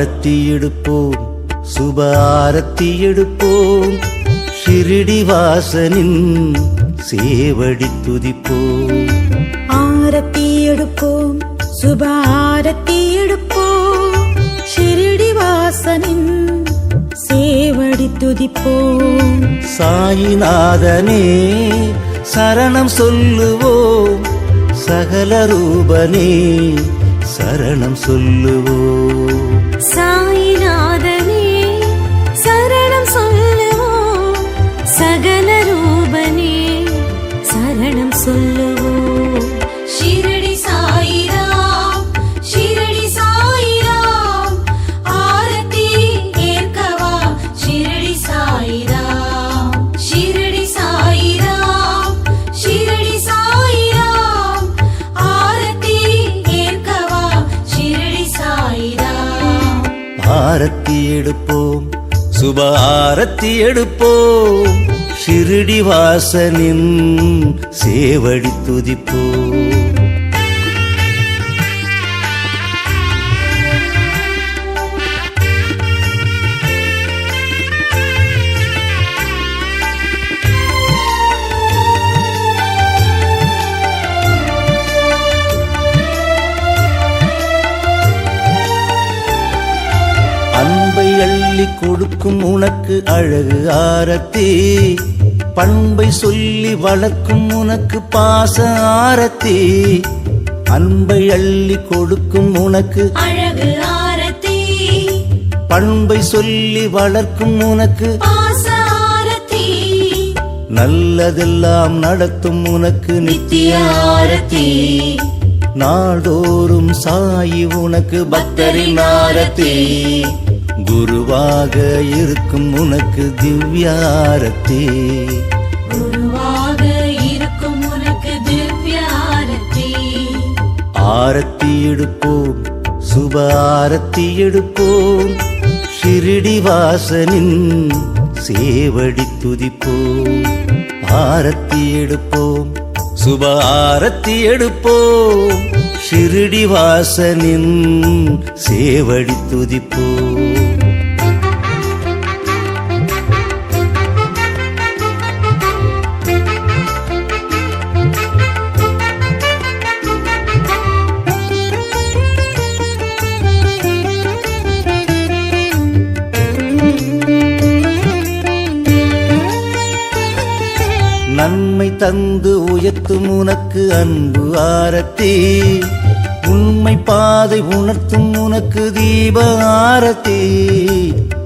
ஆரத்தி எடுப்போம் சுப ஆரத்தி எடுப்போம். ஷிரிடி வாசனின் சேவடி துதிப்போம். ஆரத்தி எடுப்போம் சுப ஆரத்தி எடுப்போம். ஷிரடி வாசனின் சேவடி துதிப்போம். சாயிநாதனே சரணம் சொல்லுவோம். சகல ரூபனே சரணம் சொல்லுவோம். சாயிநாதனே எடுப்போம். சுப ஆரத்தி எடுப்போம். ஷிரிடி வாசனின் சேவடி துதிப்போம். கொடுக்கும் உனக்கு அழகு ஆரத்தி. பண்பை சொல்லி வளர்க்கும் உனக்கு பாச ஆரத்தி. அன்பை அள்ளி கொடுக்கும் உனக்கு அழகு ஆரத்தி. பண்பை சொல்லி வளர்க்கும் உனக்கு நல்லதெல்லாம் நடத்தும் உனக்கு நித்திய ஆரத்தி. நாள்தோறும் சாயி உனக்கு பக்தரின் ஆரத்தி. குருவாக இருக்கும் உனக்கு திவ்யாரத்தி. குருவாக இருக்கும் உனக்கு திவ்ய ஆரத்தி எடுப்போம் சுப ஆரத்தி எடுப்போம். ஷிரிடி வாசனின் சேவடி துதிப்போம். ஆரத்தி எடுப்போம் சுப ஆரத்தி எடுப்போம். ஷிரிடி வாசனின் சேவடி துதிப்போம். நன்மை தந்து உயர்த்தும் உனக்கு அன்பு ஆரத்தி. உண்மை பாதை உணர்த்தும் உனக்கு தீப ஆரத்தி.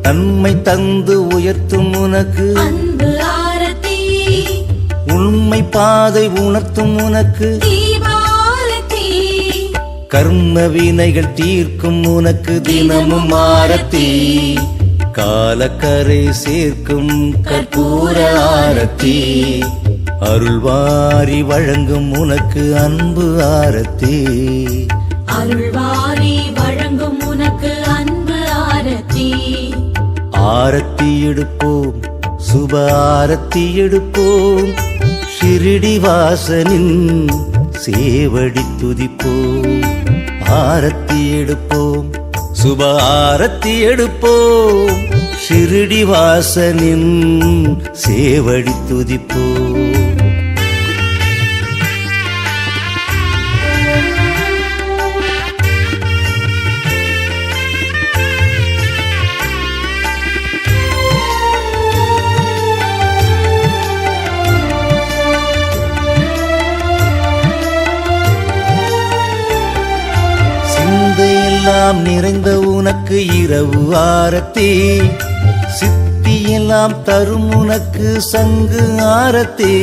நன்மை தந்து உயர்த்தும் உனக்கு அன்பு ஆரத்தி. உண்மை பாதை உணர்த்தும் உனக்கு கர்ம வினைகள் தீர்க்கும் உனக்கு தினமும் ஆரத்தி. காலக்கரை சேர்க்கும் கற்பூர ஆரத்தி. அருள்வாரி வழங்கும் உனக்கு அன்பு ஆரத்தி. அருள்வாரி வழங்கும் உனக்கு அன்பு ஆரத்தி. ஆரத்தி எடுப்போம் சுப ஆரத்தி எடுப்போம். ஷிரிடி வாசனின் சேவடி துதிப்போம். ஆரத்தி எடுப்போம் சுப ஆரத்தி எடுப்போம். ஷிரிடி வாசனின் சேவடி துதிப்போம். இரவு ஆரத்தி சித்தியெல்லாம் தரும் உனக்கு சங்கு ஆரத்தி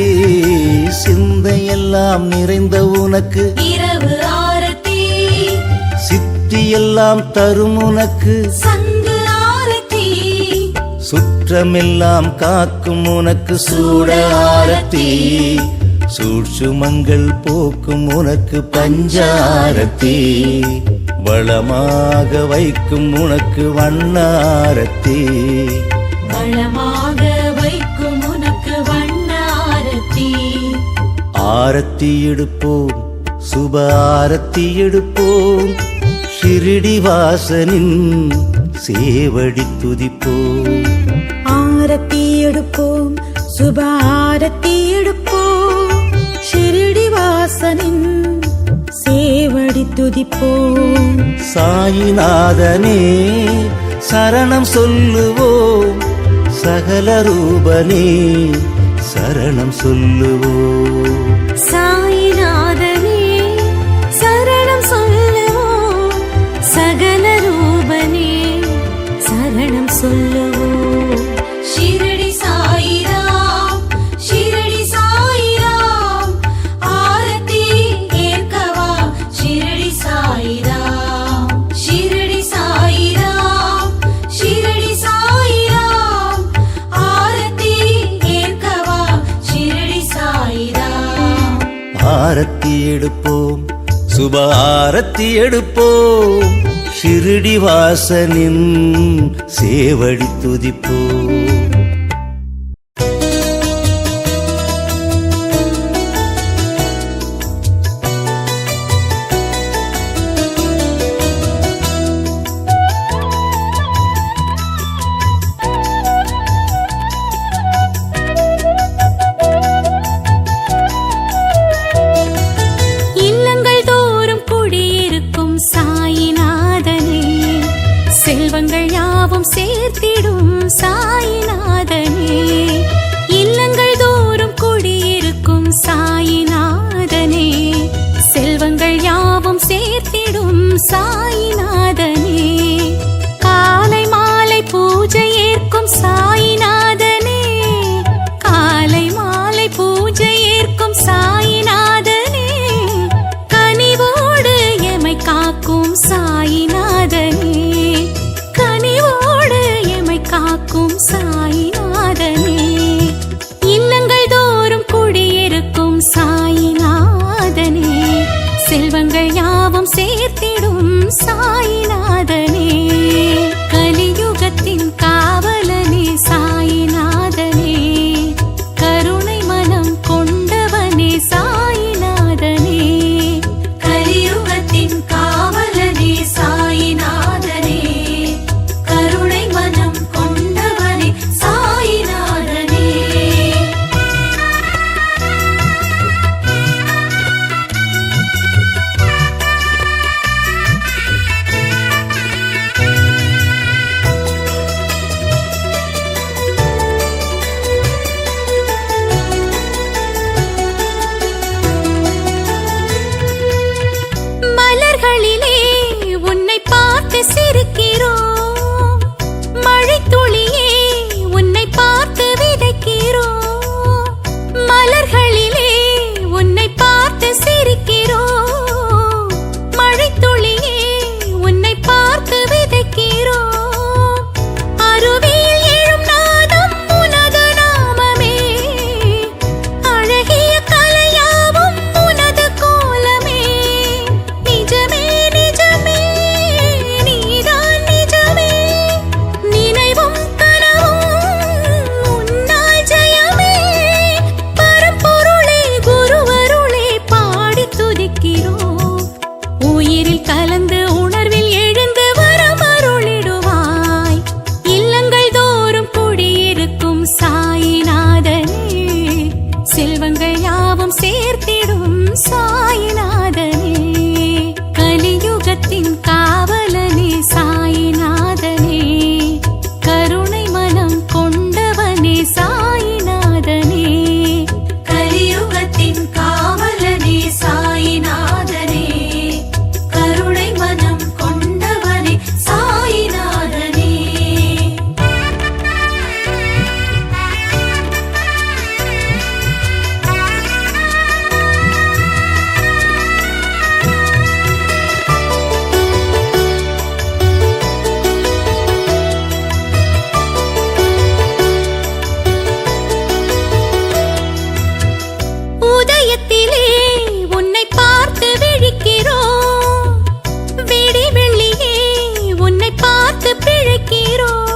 சிந்தையெல்லாம் நிறைந்த உனக்கு இரவு ஆரத்தி சித்தியெல்லாம் தரும் உனக்கு சங்கு ஆரத்தி. சுற்றமெல்லாம் காக்கும் உனக்கு சூட ஆரத்தி. சூழ்சுமங்கள் போக்கும் உனக்கு பஞ்சாரத்தி. வளமாக வைக்கும் உனக்கு வண்ணாரத்தி. வளமாக வைக்கும் உனக்கு வண்ணாரத்தி. ஆரத்தி எடுப்போம் சுப ஆரத்தி எடுப்போம். ஷிரிடிவாசனின் சேவடி துதிப்போம். ஆரத்தி எடுப்போம் சுப ஆரத்தி எடுப்போம். ஷிரிடிவாசனின் துதிப்போம். சாயிநாதனே சரணம் சொல்லுவோம். சகல ரூபனே சரணம் சொல்லுவோம். எடுப்போம். சுப ஆரத்தி எடுப்போம். ஷிருடி வாசனின் சேவடி துதிப்போம். செல்வங்கள் யாவும் சேர்த்திடும் சாயிநாதனே. இல்லங்கள் தோறும் குடியிருக்கும் சாயிநாதனே. செல்வங்கள் யாவும் சேர்த்திடும் சாயி இதயத்திலே உன்னை பார்த்து விழிக்கிறோம். விடி வெள்ளியே உன்னை பார்த்து பிழைக்கிறோம்.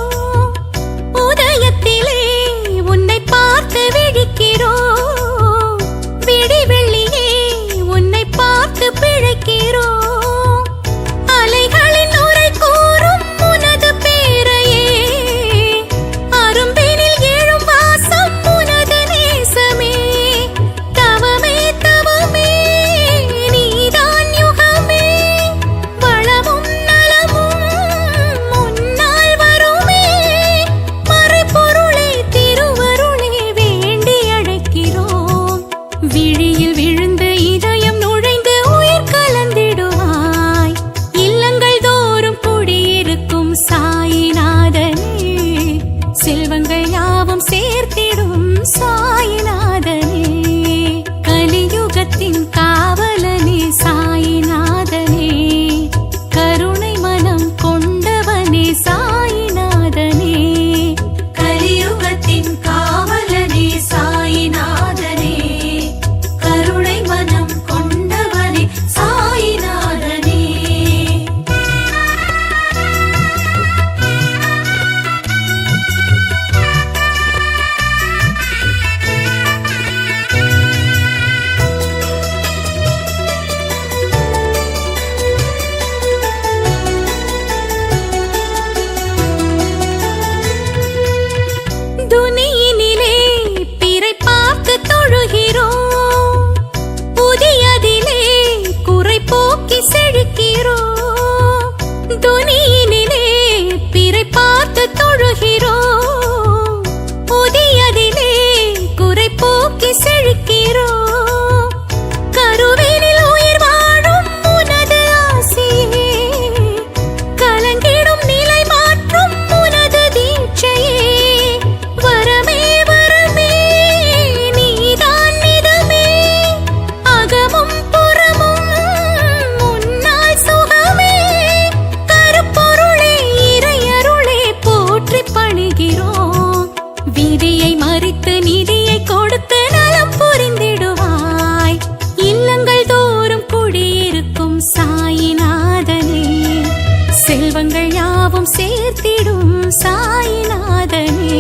இல்லங்கள் யாவும் சேர்த்திடும் சாயிநாதனே.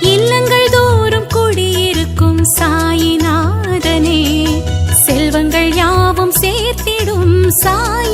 இல்லங்கள் தோறும் குடியிருக்கும் சாயிநாதனே. செல்வங்கள் யாவும் சேர்த்திடும் சாய்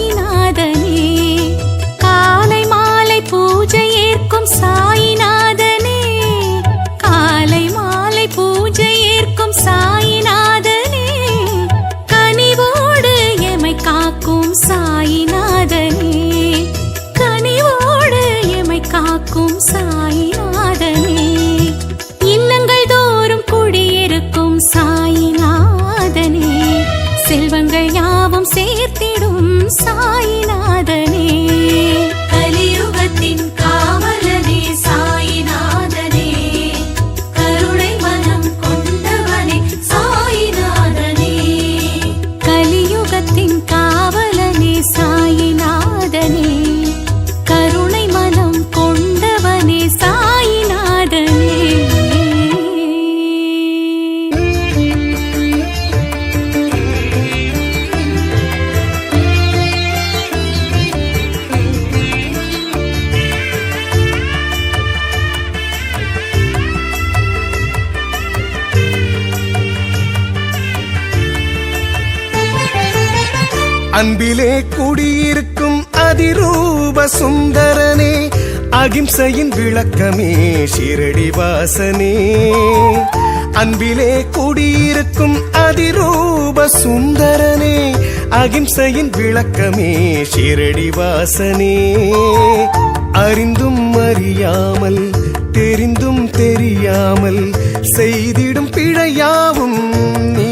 அன்பிலே குடியிருக்கும் அதிரூப சுந்தரனே அகிம்சையின் விளக்கமே ஷிரடி வாசனே. அன்பிலே குடியிருக்கும் அதிரூப சுந்தரனே அகிம்சையின் விளக்கமே ஷிரடி வாசனே. அறிந்தும் அறியாமல் தெரிந்தும் தெரியாமல் செய்திடும் பிழையாவும் நீ.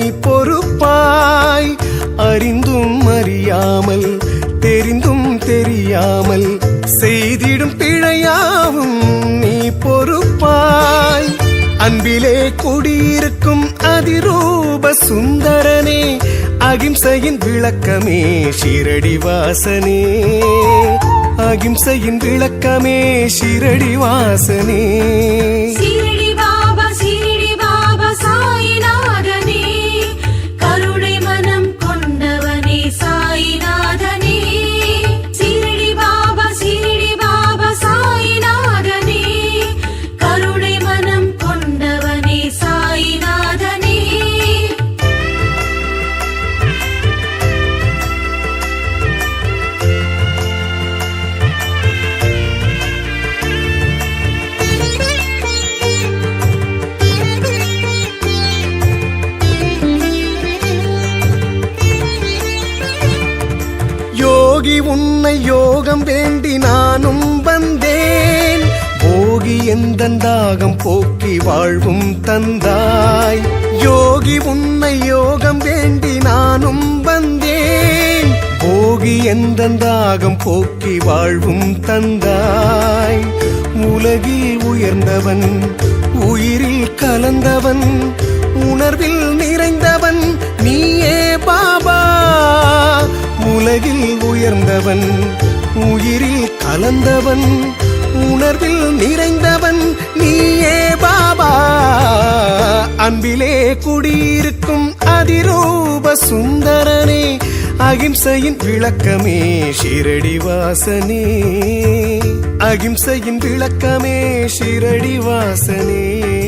அறிந்தும் அறியாமல் தெரிந்தும் தெரியாமல் செய்திடும் பிழையாவும் நீ பொறுப்பாய். அன்பிலே குடியிருக்கும் அதிரூப சுந்தரனே அகிம்சையின் விளக்கமே ஷிரடி வாசனே. அகிம்சையின் விளக்கமே ஷிரடி வாசனே. எந்த தாகம் போக்கி வாழ்வும் தந்தாய். யோகி உன்னை யோகம் வேண்டி நானும் வந்தேன். போகி எந்த தாகம் போக்கி வாழ்வும் தந்தாய். உலகில் உயர்ந்தவன் உயிரில் கலந்தவன் உணர்வில் நிறைந்தவன் நீயே பாபா. உலகில் உயர்ந்தவன் உயிரில் கலந்தவன் உணர்வில் நிறைந்தவன் நீயே பாபா. அன்பிலே குடியிருக்கும் அதிரூப சுந்தரனே அகிம்சையின் விளக்கமே ஷிரடி வாசனே. அகிம்சையின் விளக்கமே ஷிரடி வாசனே.